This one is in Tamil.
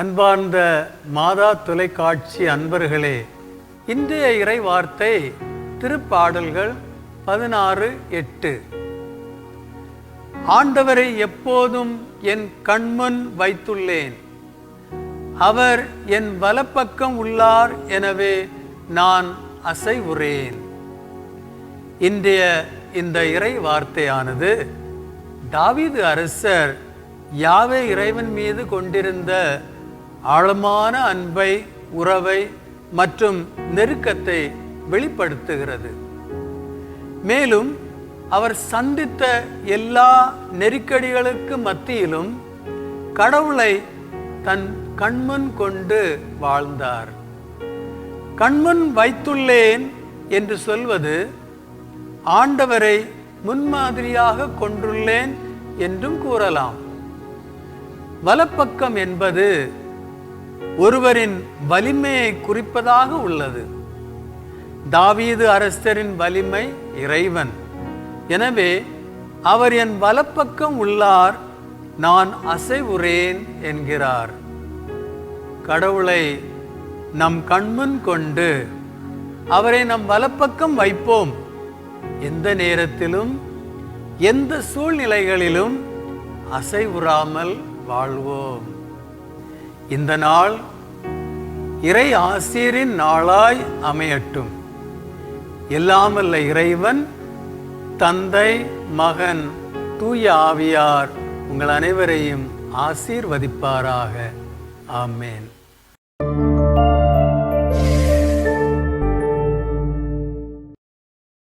அன்பார்ந்த மாதா தொலைக்காட்சி அன்பர்களே இன்றைய இறை வார்த்தை திருப்பாடல்கள் பதினாறு எட்டு. ஆண்டவரை எப்போதும் என் கண்முன் வைத்துள்ளேன். அவர் என் வலப்பக்கம் உள்ளார் எனவே நான் அசைவுறேன். இன்றைய இந்த இறை வார்த்தையானது தாவீது அரசர் யாவே இறைவன் மீது கொண்டிருந்த ஆழமான அன்பை உறவை மற்றும் நெருக்கத்தை வெளிப்படுத்துகிறது. மேலும் அவர் சந்தித்த எல்லா நெருக்கடிகளுக்கு மத்தியிலும் கடவுளை தன் கண்முன் கொண்டு வாழ்ந்தார். கண்முன் வைத்துள்ளேன் என்று சொல்வது ஆண்டவரை முன்மாதிரியாக கொண்டுள்ளேன் என்றும் கூறலாம். வலப்பக்கம் என்பது ஒருவரின் வலிமையை குறிப்பதாக உள்ளது. தாவீது அரசரின் வலிமை இறைவன். எனவே அவர் என் வலப்பக்கம் உள்ளார் நான் அசைவுறேன் என்கிறார். கடவுளை நம் கண்முன் கொண்டு அவரை நம் வலப்பக்கம் வைப்போம். எந்த நேரத்திலும் எந்த சூழ்நிலைகளிலும் அசைவுறாமல் வாழ்வோம். இந்த நாள் இறை ஆசிரியரின் நாளாய் அமையட்டும். எல்லாமல்ல இறைவன் தந்தை மகன் தூய ஆவியார் உங்கள் அனைவரையும் ஆசீர்வதிப்பாராக. ஆமேன்.